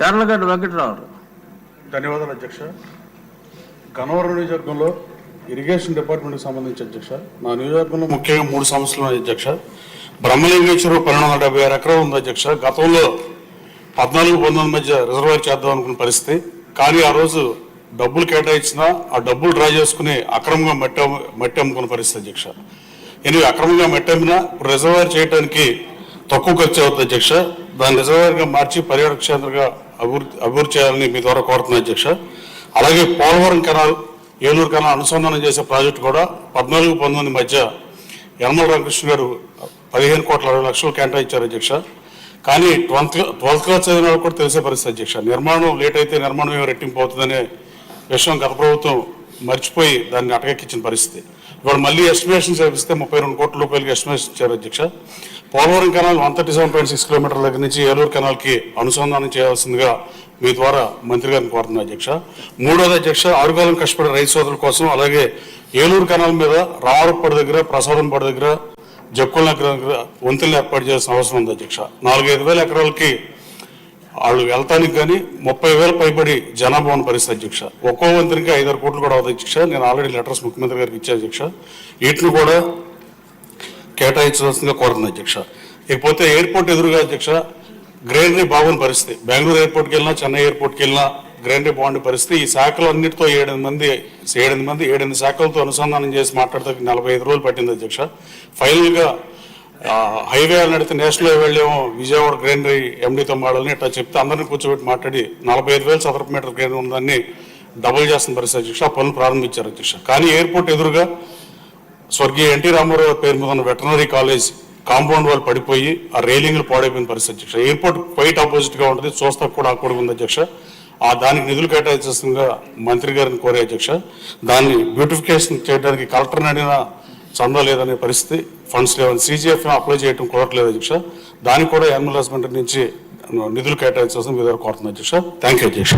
యార్లగడ్డ వెంకటరావు. ధన్యవాదాలు అధ్యక్ష. గనవరం నియోజకవర్గంలో ఇరిగేషన్ డిపార్ట్మెంట్కి సంబంధించి అధ్యక్ష. నా నియోజకవర్గంలో ముఖ్యంగా మూడు సంవత్సరాలు అధ్యక్ష. బ్రహ్మలింగేశ్వరం పన్నెండు వందల డెబ్బై ఆరు ఎకరాలు ఉంది అధ్యక్ష. గతంలో పద్నాలుగు పంతొమ్మిది మధ్య రిజర్వాయర్ చేద్దాం అనుకున్న పరిస్థితి. కానీ ఆ రోజు డబ్బులు కేటాయించినా ఆ డబ్బులు డ్రా చేసుకుని అక్రమంగా మట్టి మట్టి అమ్ముకున్న పరిస్థితి అధ్యక్ష. ఎనివి అక్రమంగా మట్టి అమ్మినా ఇప్పుడు రిజర్వాయర్ చేయడానికి తక్కువ ఖర్చు అవుతుంది అధ్యక్ష. దాన్ని రిజర్వాయర్గా మార్చి పర్యాటక క్షేత్రంగా అభివృద్ధి అభివృద్ధి చేయాలని మీ ద్వారా కోరుతున్నాను అధ్యక్ష. అలాగే పోలవరం కెనాల్ ఏలూరు కెనాల్ అనుసంధానం చేసే ప్రాజెక్టు కూడా పద్నాలుగు పంతొమ్మిది మధ్య యనమల రామకృష్ణ గారు పదిహేను కోట్ల అరవై లక్షలు కేటాయించారు అధ్యక్ష. కానీ ట్వెల్త్ ట్వెల్త్ క్లాస్ చదివిన వాళ్ళు కూడా తెలిసే పరిస్థితి అధ్యక్ష. నిర్మాణం లేట్ అయితే నిర్మాణం ఏమో రెట్టింపు అవుతుందనే విషయం గత ప్రభుత్వం మర్చిపోయి దాన్ని అటకెక్కించిన పరిస్థితి. ఇవాళ మళ్ళీ ఎస్టిమేషన్ చేపిస్తే ముప్పై రెండు కోట్ల రూపాయలకి ఎస్టిమేషన్ ఇచ్చారు అధ్యక్ష. Polavaram canal one thirty seven point six కిలోమీటర్ల దగ్గర నుంచి ఏలూరు కెనాల్కి అనుసంధానం చేయాల్సిందిగా మీ ద్వారా మంత్రి గారిని కోరుతున్నా అధ్యక్ష. మూడోది అధ్యక్ష ఆరుగాలం కష్టపడే రైతు సోదరుల కోసం అలాగే ఏలూరు కెనాల్ మీద రావరపడి దగ్గర ప్రసాదంపాడు దగ్గర జక్కుల దగ్గర వంతులను ఏర్పాటు చేయాల్సిన అవసరం ఉంది అధ్యక్ష. నాలుగైదు వేల ఎకరాలకి వాళ్ళు వెళ్తానికి కానీ ముప్పై వేల పైబడి జనాభా ఉన్న పరిస్థితి అధ్యక్ష ఒక్కో వంతునికి ఐదారు కోట్లు కూడా అవుతాయి అధ్యక్ష నేను ఆల్రెడీ లెటర్స్ ముఖ్యమంత్రి గారికి ఇచ్చా అధ్యక్ష వీటిని కూడా కేటాయించవలసిందిగా కోరుతుంది అధ్యక్ష ఇకపోతే ఎయిర్పోర్ట్ ఎదురుగా అధ్యక్ష గ్రైనరీ బాగున్న పరిస్థితి. బెంగళూరు ఎయిర్పోర్ట్కి వెళ్ళినా చెన్నై ఎయిర్పోర్ట్కి వెళ్ళినా గ్రైనరీ బాగుండే పరిస్థితి. ఈ శాఖలు అన్నిటితో ఏడెనిమిది మంది ఏడెనిమిది మంది ఏడెనిమిది శాఖలతో అనుసంధానం చేసి మాట్లాడితే నలభై ఐదు రోజులు పట్టింది అధ్యక్ష ఫైనల్గా హైవే నడితే నేషనల్ హైవే వెళ్ళేమో. విజయవాడ గ్రైనరీ ఎండీతో మాడాలని ఇట్లా చెప్తే అందరిని కూర్చోబెట్టి మాట్లాడి నలభై ఐదు వేల చదరపు మీటర్ గ్రైనరీ ఉందని డబుల్ చేస్తున్న పరిస్థితి అధ్యక్ష. ఆ పనులు ప్రారంభించారు అధ్యక్ష. కానీ ఎయిర్పోర్ట్ ఎదురుగా స్వర్గీయ ఎన్టీ రామారావు పేరు మీద ఉన్న వెటనరీ కాలేజ్ కాంపౌండ్ వాళ్ళు పడిపోయి ఆ రైలింగ్లు పాడైపోయిన పరిస్థితి అధ్యక్ష. ఎయిర్పోర్ట్ క్వైట్ ఆపోజిట్గా ఉంటుంది. చూస్తా కూడా అక్కడ ఉంది అధ్యక్ష. ఆ దానికి నిధులు కేటాయించేస్తుందిగా మంత్రి గారిని కోరే అధ్యక్ష. దాన్ని బ్యూటిఫికేషన్ చేయడానికి కలెక్టర్ని అడిగిన చందా లేదనే పరిస్థితి ఫండ్స్ లేవని సీజీఎఫ్ అప్లై చేయడం కుదరట్లేదు అధ్యక్ష. దానికి కూడా యానిమల్ హస్బెండరీ నుంచి నిధులు కేటాయించాల్సిన మీద కోరుతుంది అధ్యక్ష. థ్యాంక్ యూ అధ్యక్ష.